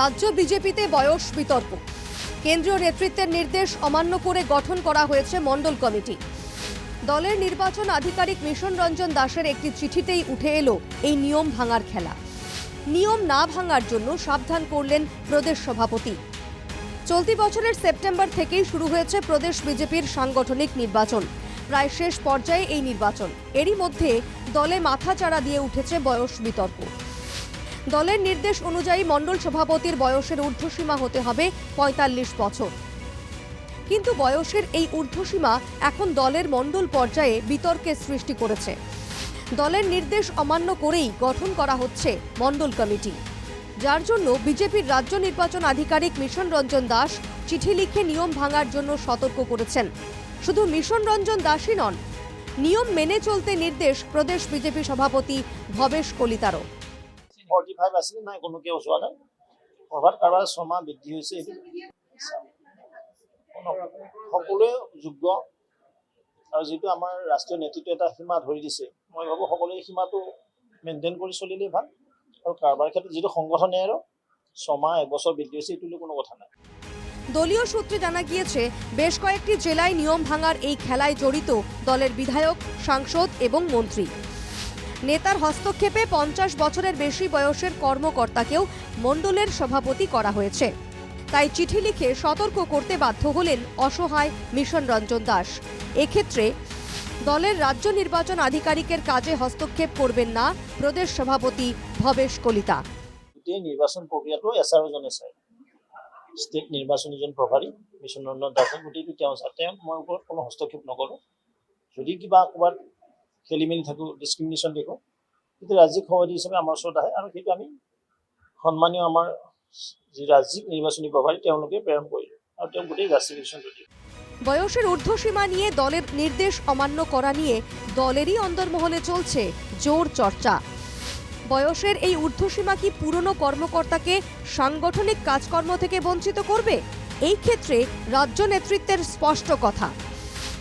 রাজ্য বিজেপিতে বয়স বিতর্ক। কেন্দ্রীয় নেতৃত্বের নির্দেশ অমান্য করে গঠন করা হয়েছে মণ্ডল কমিটি। দলের নির্বাচন আধিকারিক মিশন রঞ্জন দাসের একটি চিঠিতেই উঠে এলো এই নিয়ম ভাঙার খেলা। নিয়ম না ভাঙার জন্য সাবধান করলেন প্রদেশ সভাপতি। চলতি বছরের সেপ্টেম্বর থেকেই শুরু হয়েছে প্রদেশ বিজেপির সাংগঠনিক নির্বাচন। প্রায় শেষ পর্যায়ে এই নির্বাচন। এরই মধ্যে দলে মাথাচাড়া দিয়ে উঠেছে বয়স বিতর্ক। দলের নির্দেশ অনুযায়ী মণ্ডল সভাপতির বয়সের ঊর্ধ্বসীমা হতে হবে পঁয়তাল্লিশ বছর। কিন্তু বয়সের এই ঊর্ধ্বসীমা এখন দলের মণ্ডল পর্যায়ে বিতর্কের সৃষ্টি করেছে। দলের নির্দেশ অমান্য করেই গঠন করা হচ্ছে মণ্ডল কমিটি। যার জন্য বিজেপির রাজ্য নির্বাচন আধিকারিক মিশন রঞ্জন দাস চিঠি লিখে নিয়ম ভাঙার জন্য সতর্ক করেছেন। শুধু মিশন রঞ্জন দাসই নন, নিয়ম মেনে চলতে নির্দেশ প্রদেশ বিজেপি সভাপতি ভবেশ কলিতারও। ফৰ্টি ফাইভ আছিলে, নাই, কোনো কেউ চোৱা নাই। ক'ৰবাত কাৰোবাৰ ছমাহ বৃদ্ধি হৈছে সকলোৱে যোগ্য। আৰু যিটো আমাৰ ৰাষ্ট্ৰীয় নেতৃত্বই এটা সীমা ধৰি দিছে, মই ভাবোঁ সকলোৱে সীমাটো মেইনটেইন কৰি চলিলেই ভালো। আৰু কাৰোবাৰ ক্ষেত্ৰত যিটো সংগঠনে আৰু ছমাহ এবছৰ বৃদ্ধি হৈছে এইটো কোনো কথা নাই। দলীয় সূত্রে জানা গিয়েছে, বেশ কয়েকটি জেলায় নিয়ম ভাঙার এই খেলায় জড়িত দলের বিধায়ক, সাংসদ এবং মন্ত্রী। নেতার হস্তক্ষেপে পঞ্চাশ বছরের বেশি বয়সের কর্মকর্তাকেও মণ্ডলের সভাপতি করা হয়েছে। তাই চিঠি লিখে সতর্ক করতে বাধ্য হলেন অসহায় মিশন রঞ্জন দাস। এক্ষেত্রে দলের রাজ্য নির্বাচন আধিকারিকের কাজে হস্তক্ষেপ করবেন না প্রদেশ সভাপতি ভবেশ কলিতা। গোটেই নিৰ্বাচন প্ৰক্ৰিয়াটো এছ আৰ চায়। ষ্টেট দাসে তেওঁ মই কোনো হস্তক্ষেপ নকৰোঁ। যদি কিবা ক'ৰবাত খেলি মেলি থাকোঁ ডিছক্ৰিমিনেশ্যন দেখোঁ। তেতিয়া ৰাজ্যিক সভাপতি হিচাপে আমাৰ ওচৰত আহে আৰু সেইটো আমি সন্মানীয় আমাৰ যি ৰাজ্যিক নিৰ্বাচনী প্ৰভাৰী তেওঁলোকে প্ৰেৰণ কৰিলোঁ আৰু তেওঁ গোটেই দিয়ে বয়সের ঊর্ধ্বসীমা নিয়ে দলের নির্দেশ অমান্য করা নিয়ে দলেরই অন্দরমহলে চলছে জোর চর্চা। বয়সের এই ঊর্ধ্বসীমা কি পুরনো কর্মকর্তাকে সাংগঠনিক কাজকর্ম থেকে বঞ্চিত করবে? এই ক্ষেত্রে রাজ্য নেতৃত্বের স্পষ্ট কথা।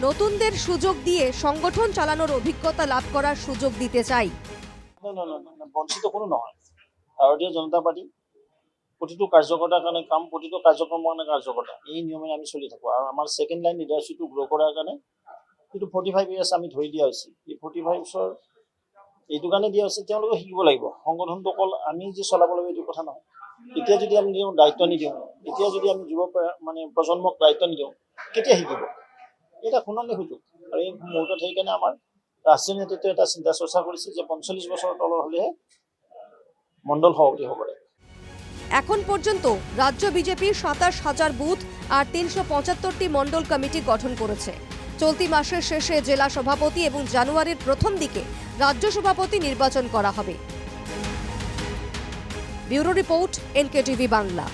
নতুনদের সুযোগ দিয়ে সংগঠন চালানোর অভিজ্ঞতা লাভ করার সুযোগ দিতে চাই। বঞ্চিত কোনো নহয়। ভাৰতীয় জনতা পাৰ্টি প্ৰতিটো কাৰ্যকৰ্তাৰ কাৰণে কাম প্ৰতিটো কাৰ্যক্ৰমৰ কাৰণে কাৰ্যকৰ্তা এই নিয়মে আমি চলি থাকোঁ আৰু আমাৰ ছেকেণ্ড লাইন লিডাৰশ্বিপটো গ্ৰ' কৰাৰ কাৰণে যিটো ফৰ্টি ফাইভ ইয়াৰ্ছ আমি ধৰি দিয়া হৈছে। এই ফৰ্টি ফাইভ বছৰ এইটো কাৰণে দিয়া হৈছে, তেওঁলোকে শিকিব লাগিব। সংগঠনটো অকল আমি যে চলাব লাগিব এইটো কথা নহয়। এতিয়া যদি আমি দায়িত্ব নিদিওঁ, এতিয়া যদি আমি যুৱ মানে প্ৰজন্মক দায়িত্ব নিদিওঁ, কেতিয়া শিকিব? এটা সোণালী সুযোগ। আৰু এই মুহূৰ্তত সেইকাৰণে আমাৰ ৰাষ্ট্ৰীয় নেতৃত্বই এটা চিন্তা চৰ্চা কৰিছে যে পঞ্চল্লিছ বছৰৰ তলৰ হ'লেহে মণ্ডল সভাপতি হ'ব পাৰে। এখন পর্যন্ত রাজ্য বিজেপি সাতাশ হাজার বুথ আর তিনশো পঁচাত্তরটি মণ্ডল কমিটি গঠন করেছে। চলতি মাসের শেষে জেলা সভাপতি এবং জানুয়ারির প্রথম দিকে রাজ্য সভাপতি নির্বাচন করা হবে। Bureau report NKTV Bangla.